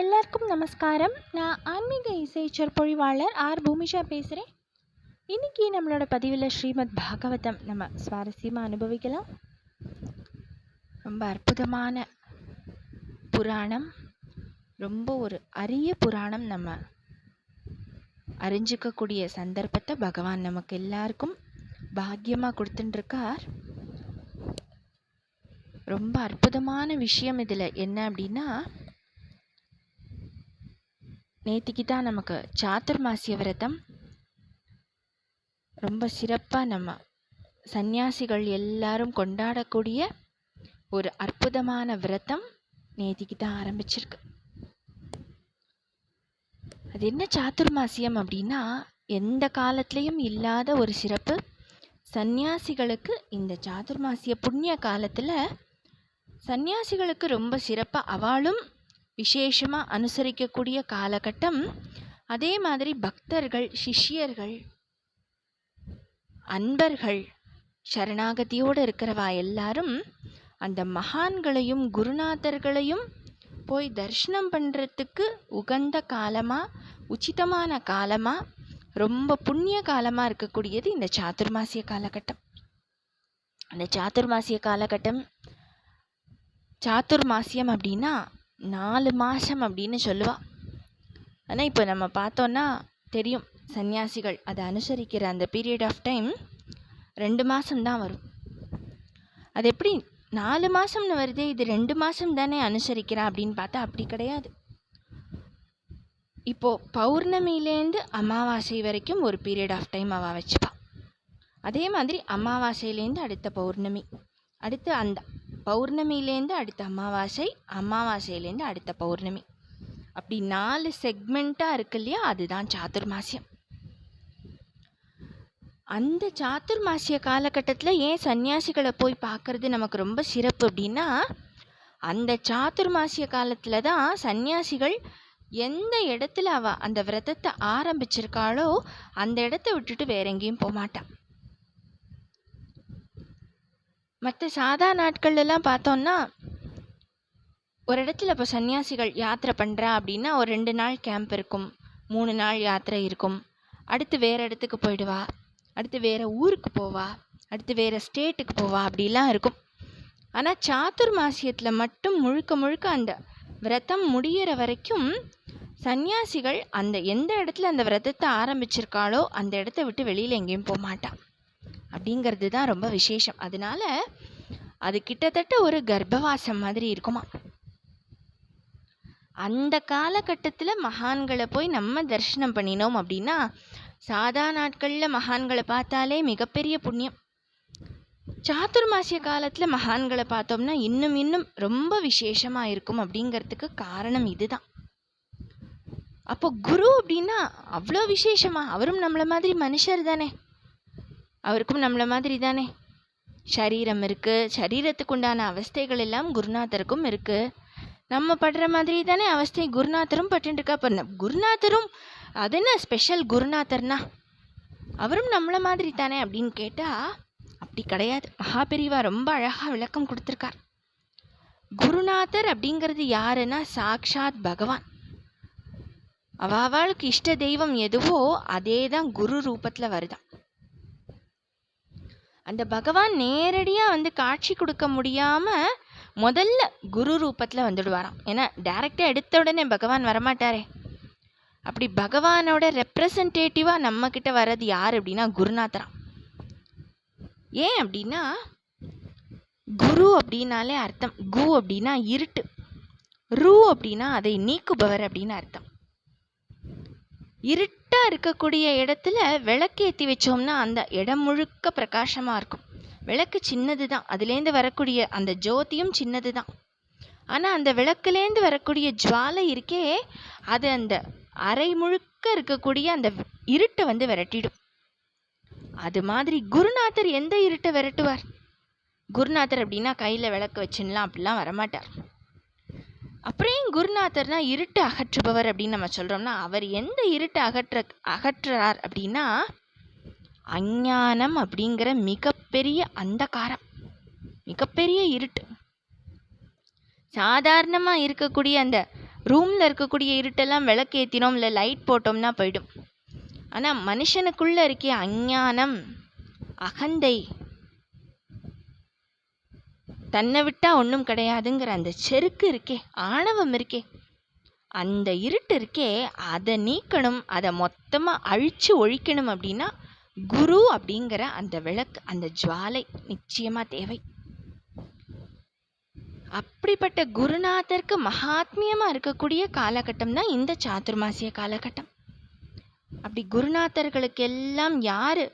எல்லாருக்கும் நமஸ்காரம். நான் ஆன்மீக இசை சொற்பொழிவாளர் ஆர் பூமிஷா பேசுகிறேன் இன்னைக்கு நம்மளோட பதிவில் ஸ்ரீமத் பாகவதம் நம்ம சுவாரஸ்யமாக அனுபவிக்கலாம். ரொம்ப அற்புதமான புராணம். ரொம்ப ஒரு அரிய புராணம் நம்ம அறிஞ்சிக்கக்கூடிய சந்தர்ப்பத்தை பகவான் நமக்கு எல்லாருக்கும் பாக்கியமாக கொடுத்துட்டுருக்கார். ரொம்ப அற்புதமான விஷயம் இதில். என்ன அப்படின்னா நேத்திக்கு தான் நமக்கு சாத்துர்மாசிய விரதம். ரொம்ப சிறப்பாக நம்ம சந்நியாசிகள் எல்லாரும் கொண்டாடக்கூடிய ஒரு அற்புதமான விரதம் நேத்திக்கு தான் ஆரம்பிச்சிருக்கு. அது என்ன சாத்துர்மாசியம் அப்படின்னா எந்த காலத்துலேயும் இல்லாத ஒரு சிறப்பு. சந்நியாசிகளுக்கு இந்த சாதுர்மாசிய புண்ணிய காலத்தில் சந்நியாசிகளுக்கு ரொம்ப சிறப்பாக அவளும் விசேஷமாக அனுசரிக்கக்கூடிய காலகட்டம் அதே மாதிரி பக்தர்கள் சிஷ்யர்கள் அன்பர்கள் சரணாகதியோடு இருக்கிறவா எல்லாரும் அந்த மகான்களையும் குருநாதர்களையும் போய் தரிசனம் பண்ணுறதுக்கு உகந்த காலமாக உச்சிதமான காலமாக ரொம்ப புண்ணிய காலமாக இருக்கக்கூடியது இந்த சாதுர்மாசிய காலகட்டம். அந்த சாதுர்மாசிய காலகட்டம் சாதுர்மாசியம் அப்படின்னா நாலு மாதம் அப்படின்னு சொல்லுவாள் ஆனால் இப்போ நம்ம பார்த்தோன்னா தெரியும். சன்னியாசிகள் அதை அனுசரிக்கிற அந்த பீரியட் ஆஃப் டைம் ரெண்டு மாதம்தான் வரும். அது எப்படி? நாலு மாதம்னு வருதே இது ரெண்டு மாதம் தானே அனுசரிக்கிறா அப்படின்னு பார்த்தா அப்படி கிடையாது. இப்போது பௌர்ணமியிலேருந்து அமாவாசை வரைக்கும் ஒரு பீரியட் ஆஃப் டைம் அவள் வச்சுப்பாள் அதே மாதிரி அமாவாசையிலேருந்து அடுத்த பௌர்ணமி. அடுத்து அந்த பௌர்ணமியிலேருந்து அடுத்த அமாவாசை அமாவாசையிலேருந்து அடுத்த பௌர்ணமி. அப்படி நாலு செக்மெண்ட்டாக இருக்கு இல்லையா? அதுதான் சாதுர்மாசியம் அந்த சாதுர்மாசிய காலகட்டத்தில் ஏன் சன்னியாசிகளை போய் பார்க்குறது நமக்கு ரொம்ப சிறப்பு அப்படின்னா அந்த சாதுர்மாசிய காலத்தில் தான் சன்னியாசிகள் எந்த இடத்துல அவ அந்த விரதத்தை ஆரம்பிச்சிருக்காளோ அந்த இடத்த விட்டுட்டு வேற எங்கேயும் போக மாட்டான் மற்ற சாதா நாட்கள்லாம் பார்த்தோன்னா ஒரு இடத்துல இப்போ சன்னியாசிகள் யாத்திரை பண்ணுறா அப்படின்னா ஒரு ரெண்டு நாள் கேம்ப் இருக்கும். மூணு நாள் யாத்திரை இருக்கும். அடுத்து வேறு இடத்துக்கு போயிடுவா. அடுத்து வேறு ஊருக்கு போவா. அடுத்து வேறு ஸ்டேட்டுக்கு போவா. அப்படிலாம் இருக்கும். ஆனால் சாத்துர் மாசியத்தில் மட்டும் முழுக்க முழுக்க அந்த விரதம் முடியிற வரைக்கும் சன்னியாசிகள் அந்த எந்த இடத்துல அந்த விரதத்தை ஆரம்பிச்சிருக்காளோ அந்த இடத்த விட்டு வெளியில் எங்கேயும் போக மாட்டான் அப்படிங்கிறது தான் ரொம்ப விசேஷம். அதனால அது கிட்டத்தட்ட ஒரு கர்ப்பவாசம் மாதிரி இருக்குமா அந்த காலகட்டத்தில் மகான்களை போய் நம்ம தரிசனம் பண்ணினோம் அப்படின்னா சாதா நாட்களில் மகான்களை பார்த்தாலே மிகப்பெரிய புண்ணியம். சாத்துர்மாசிய காலத்தில் மகான்களை பார்த்தோம்னா இன்னும் இன்னும் ரொம்ப விசேஷமாக இருக்கும் அப்படிங்கிறதுக்கு காரணம் இதுதான். அப்போ குரு அப்படின்னா அவ்வளோ விசேஷமா அவரும் நம்மளை மாதிரி மனுஷர் தானே. அவருக்கும் நம்மள மாதிரி தானே சரீரம் இருக்குது சரீரத்துக்கு உண்டான அவஸ்தைகள் எல்லாம் குருநாதருக்கும் இருக்குது நம்ம படுற மாதிரி தானே அவஸ்தை குருநாதரும் பட்டுருக்கா பண்ண குருநாதரும் அது என்ன ஸ்பெஷல் குருநாதர்னா? அவரும் நம்மள மாதிரி தானே அப்படின்னு கேட்டால் அப்படி கிடையாது. மகாபெரிவா ரொம்ப அழகாக விளக்கம் கொடுத்துருக்கார். குருநாதர் அப்படிங்கிறது யாருன்னா சாக்ஷாத் பகவான். அவளுக்கு இஷ்ட தெய்வம் எதுவோ அதே தான் குரு ரூபத்தில் வருதான். அந்த பகவான் நேரடியாக வந்து காட்சி கொடுக்க முடியாமல் முதல்ல குரு ரூபத்தில் வந்துடுவாராம். ஏன்னா டேரெக்டாக எடுத்த உடனே பகவான் வரமாட்டாரே. அப்படி பகவானோட ரெப்ரசன்டேட்டிவாக நம்மக்கிட்ட வர்றது யார் அப்படின்னா குருநாதராம் ஏன் அப்படின்னா குரு அப்படின்னாலே அர்த்தம். கு அப்படின்னா இருட்டு. ரூ அப்படின்னா அதை நீக்குபவர் அப்படின்னு அர்த்தம். இருட்டு இருட்டாக இருக்கக்கூடிய இடத்துல விளக்கேற்றி வச்சோம்னா அந்த இடம் முழுக்க பிரகாசமாக இருக்கும். விளக்கு சின்னது தான் அதுலேருந்து வரக்கூடிய அந்த ஜோதியும் சின்னது தான் ஆனால் அந்த விளக்குலேருந்து வரக்கூடிய ஜுவாலை இருக்கே அது அந்த அரை முழுக்க இருக்கக்கூடிய அந்த இருட்டை வந்து விரட்டிடும். அது மாதிரி குருநாதர் எந்த இருட்டை விரட்டுவார்? குருநாதர் அப்படின்னா கையில் விளக்கு வச்சுன்னலாம் அப்படிலாம் வரமாட்டார். அப்புறம் ஏன் குருநாதர்னா இருட்டு அகற்றுபவர் அப்படின்னு நம்ம சொல்கிறோம்னா அவர் எந்த இருட்டு அகற்ற அகற்றுறார் அப்படின்னா அஞ்ஞானம் அப்படிங்கிற மிகப்பெரிய அந்தகாரம் மிகப்பெரிய இருட்டு. சாதாரணமாக இருக்கக்கூடிய அந்த ரூமில் இருக்கக்கூடிய இருட்டெல்லாம் விளக்கேற்றினோம் இல்லை லைட் போட்டோம்னா போயிடும். ஆனால் மனுஷனுக்குள்ளே இருக்கே அஞ்ஞானம் அகந்தை தன்னை விட்டால் ஒன்றும் கிடையாதுங்கிற அந்த செருக்கு இருக்கே ஆணவம் இருக்கே. அந்த இருட்டு இருக்கே அதை நீக்கணும் அதை மொத்தமாக அழித்து ஒழிக்கணும் அப்படின்னா குரு அப்படிங்கிற அந்த விளக்கு அந்த ஜுவாலை நிச்சயமாக தேவை. அப்படிப்பட்ட குருநாதருக்கு மகாத்மியமாக இருக்கக்கூடிய காலகட்டம் தான் இந்த சாதுர்மாசிய காலகட்டம். அப்படி குருநாதர்களுக்கெல்லாம் யார்?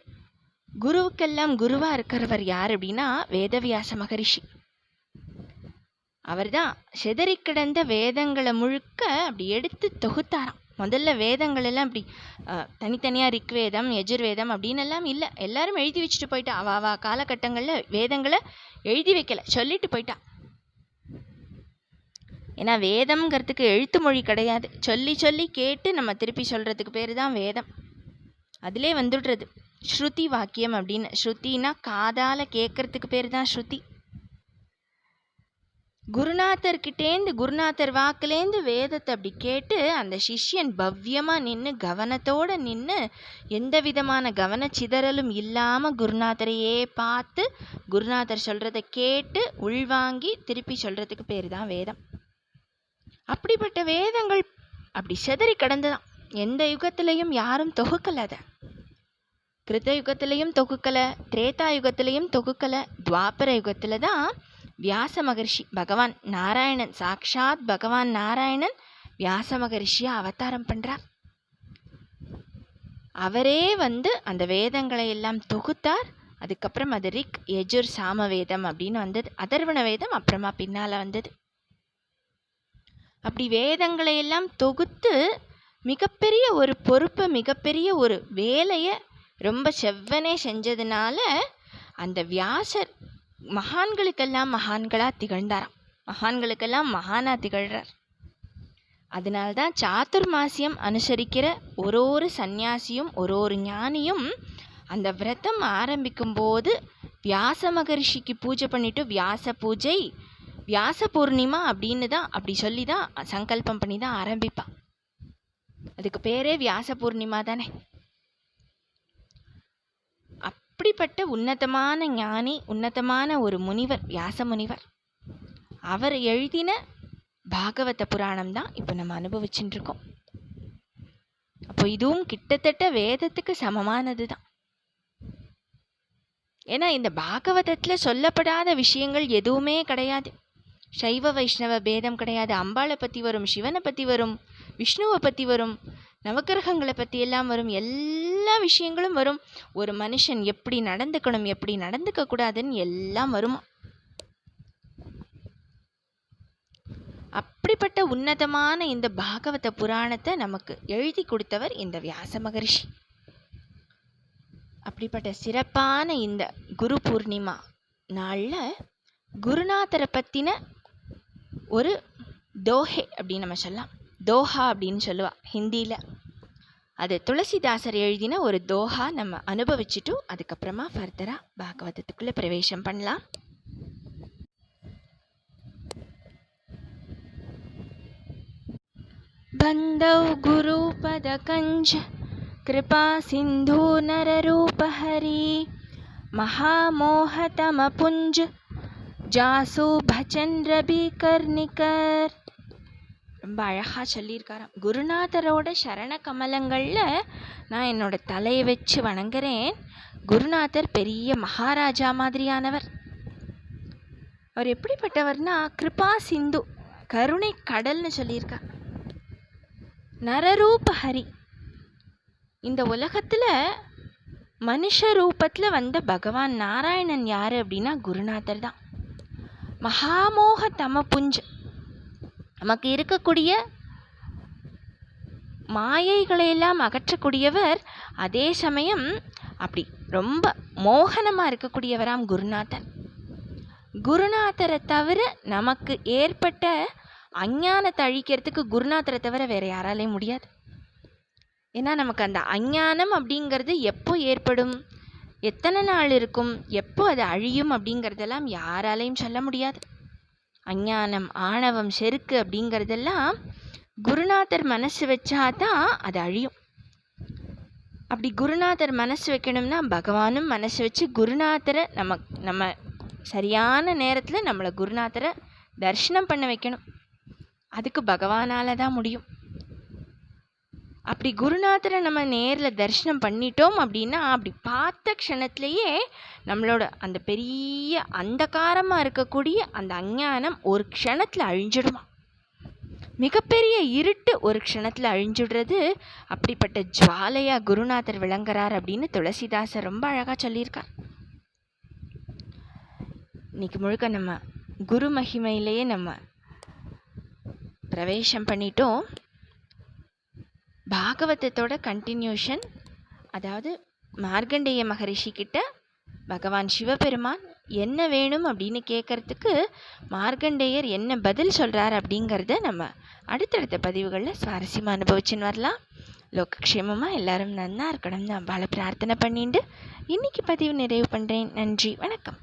குருவுக்கெல்லாம் குருவாக இருக்கிறவர் யார் அப்படின்னா வேதவியாச மகரிஷி. அவர் தான் செதறி கிடந்த வேதங்களை முழுக்க அப்படி எடுத்து தொகுத்தாராம். முதல்ல வேதங்கள் எல்லாம் அப்படி தனித்தனியாக ரிக்வேதம் எஜுர்வேதம் அப்படின்னு எல்லாம் இல்லை. எல்லாரும் எழுதி வச்சுட்டு போயிட்டா. அவா அவ காலகட்டங்களில் வேதங்களை எழுதி வைக்கல. சொல்லிட்டு போயிட்டா. ஏன்னா வேதம்ங்கிறதுக்கு எழுத்து மொழி கிடையாது. சொல்லி சொல்லி கேட்டு நம்ம திருப்பி சொல்கிறதுக்கு பேர் தான் வேதம். அதிலே வந்துடுறது. ஸ்ருதி வாக்கியம் அப்படின்னு. ஸ்ருதினா காதால் கேட்கறதுக்கு பேர் தான் ஸ்ருதி. குருநாதர்கிட்டேந்து குருநாதர் வாக்குலேருந்து வேதத்தை அப்படி கேட்டு அந்த சிஷ்யன் பவ்யமாக நின்று கவனத்தோடு நின்று எந்த விதமான கவனச்சிதறலும் இல்லாமல் குருநாதரையே பார்த்து குருநாதர் சொல்கிறத கேட்டு உள்வாங்கி திருப்பி சொல்கிறதுக்கு பேர் தான் வேதம். அப்படிப்பட்ட வேதங்கள் அப்படி செதறி கிடந்துதான் எந்த யுகத்திலையும் யாரும் தொகுக்கல அதை. கிருத்த யுகத்திலையும் தொகுக்கலை திரேதா யுகத்திலையும் தொகுக்கலை துவாபர யுகத்தில் தான் வியாச மகர்ஷி பகவான் நாராயணன் சாக்ஷாத் பகவான் நாராயணன் வியாச மகரிஷியா அவதாரம் பண்ணுறார் அவரே வந்து அந்த வேதங்களை எல்லாம் தொகுத்தார். அதுக்கப்புறம் அது ரிக் எஜுர் சாம வேதம் அப்படின்னு வந்தது. அதர்வண வேதம் அப்புறமா பின்னால் வந்தது. அப்படி வேதங்களை எல்லாம் தொகுத்து மிகப்பெரிய ஒரு பொறுப்பை மிகப்பெரிய ஒரு வேலையை ரொம்ப செவ்வனே செஞ்சதுனால அந்த வியாசர் மகான்களுக்கெல்லாம் மகான்களாக திகழ்ந்தாராம். மகான்களுக்கெல்லாம் மகானாக திகழ்கிறார் அதனால்தான் சாத்துர்மாசியம் அனுசரிக்கிற ஒரு ஒரு சந்நியாசியும் ஒரு ஒரு ஞானியும் அந்த விரதம் ஆரம்பிக்கும் போது வியாச மகரிஷிக்கு பூஜை பண்ணிட்டு வியாச பூஜை வியாச பூர்ணிமா அப்படின்னு தான் அப்படி சொல்லி தான் சங்கல்பம் பண்ணி தான் ஆரம்பிப்பான். அதுக்கு பேரே வியாச பூர்ணிமா தானே. அப்படிப்பட்ட உன்னதமான ஞானி உன்னதமான ஒரு முனிவர் வியாச முனிவர். அவர் எழுதின பாகவத புராணம் தான் இப்போ நம்ம அனுபவிச்சுட்டு இருக்கோம் அப்போ இதுவும் கிட்டத்தட்ட வேதத்துக்கு சமமானது தான். ஏன்னா இந்த பாகவதத்தில் சொல்லப்படாத விஷயங்கள் எதுவுமே கிடையாது. சைவ வைஷ்ணவ பேதம் கிடையாது. அம்பாளை பற்றி வரும் சிவனை பற்றி வரும் விஷ்ணுவை பற்றி வரும் நவக்கிரகங்களை பற்றி எல்லாம் வரும் எல்லா விஷயங்களும் வரும். ஒரு மனுஷன் எப்படி நடந்துக்கணும் எப்படி நடந்துக்க கூடாதுன்னு எல்லாம் வருமா. அப்படிப்பட்ட உன்னதமான இந்த பாகவத புராணத்தை நமக்கு எழுதி கொடுத்தவர் இந்த வியாச மகரிஷி. அப்படிப்பட்ட சிறப்பான இந்த குரு பூர்ணிமா நாளில் குருநாதரை பற்றின ஒரு தோஹே அப்படின்னு நம்ம சொல்லலாம். தோஹா அப்படின்னு சொல்லுவாள் ஹிந்தியில். அது துளசிதாசர் எழுதின ஒரு தோஹா நம்ம அனுபவிச்சுட்டு அதுக்கப்புறமா ஃபர்தராக பாகவதத்துக்குள்ளே பிரவேசம் பண்ணலாம் बन्धौ गुरुपदकञ्ज कृपा सिन्धु नररूपहरि महामोहतमपुञ्ज ஜாசு பஜன் ரபி கர்ணிகர் ரொம்ப அழகாக சொல்லியிருக்காராம். குருநாதரோட சரண கமலங்களில் நான் என்னோட தலையை வச்சு வணங்குறேன். குருநாதர் பெரிய மகாராஜா மாதிரியானவர். அவர் எப்படிப்பட்டவர்னா கிருபா சிந்து கருணை கடல்னு சொல்லியிருக்கா. நரரூப ஹரி. இந்த உலகத்தில் மனுஷ ரூபத்தில் வந்த பகவான் நாராயணன் யார் அப்படின்னா குருநாதர் தான். மகாமோக தம புஞ்ச நமக்கு இருக்கக்கூடிய மாயைகளையெல்லாம் அகற்றக்கூடியவர் அதே சமயம் அப்படி ரொம்ப மோகனமாக இருக்கக்கூடியவராம் குருநாதன் குருநாதரை தவிர நமக்கு ஏற்பட்ட அஞ்ஞானத்தை அழிக்கிறதுக்கு குருநாதரை தவிர வேறு யாராலையும் முடியாது. ஏன்னா நமக்கு அந்த அஞ்ஞானம் அப்படிங்கிறது எப்போ ஏற்படும்? எத்தனை நாள் இருக்கும்? எப்போ அது அழியும் அப்படிங்கிறதெல்லாம் யாராலையும் சொல்ல முடியாது. அஞ்ஞானம் ஆணவம் செருக்கு அப்படிங்கிறதெல்லாம் குருநாதர் மனசு வச்சாதான் அது அழியும். அப்படி குருநாதர் மனசு வைக்கணும்னா பகவானும் மனசு வச்சு குருநாதரை நம்ம நம்ம சரியான நேரத்தில் நம்மளை குருநாதரை தர்ஷனம் பண்ண வைக்கணும். அதுக்கு பகவானால தான் முடியும். அப்படி குருநாதரை நம்ம நேரில் தரிசனம் பண்ணிட்டோம் அப்படின்னா அப்படி பார்த்த க்ஷணத்துலேயே நம்மளோட அந்த பெரிய அந்தகாரமாக இருக்கக்கூடிய அந்த அஞ்ஞானம் ஒரு க்ஷணத்தில் அழிஞ்சிடுமா? மிகப்பெரிய இருட்டு ஒரு க்ஷணத்தில் அழிஞ்சுடுறது அப்படிப்பட்ட ஜுவாலையாக குருநாதர் விளங்குறார் அப்படின்னு துளசிதாசர் ரொம்ப அழகாக சொல்லியிருக்கார். இன்னைக்கு முழுக்க நம்ம குரு மகிமையிலேயே நம்ம பிரவேசம் பண்ணிட்டோம். பாகவதத்தோட கண்டினியூஷன் அதாவது மார்க்கண்டேய மகரிஷி கிட்ட பகவான் சிவபெருமான் என்ன வேணும் அப்படின்னு கேட்கறதுக்கு மார்க்கண்டேயர் என்ன பதில் சொல்கிறார் அப்படிங்கிறத நம்ம அடுத்தடுத்த பதிவுகளில் சுவாரஸ்யமாக அனுபவிச்சுன்னு வரலாம். லோகக்ஷேமமாக எல்லாரும் நன்னா இருக்கணும்னு அம்பாளை பிரார்த்தனை பண்ணிட்டு இன்னைக்கு பதிவு நிறைவு பண்ணுறேன் நன்றி வணக்கம்.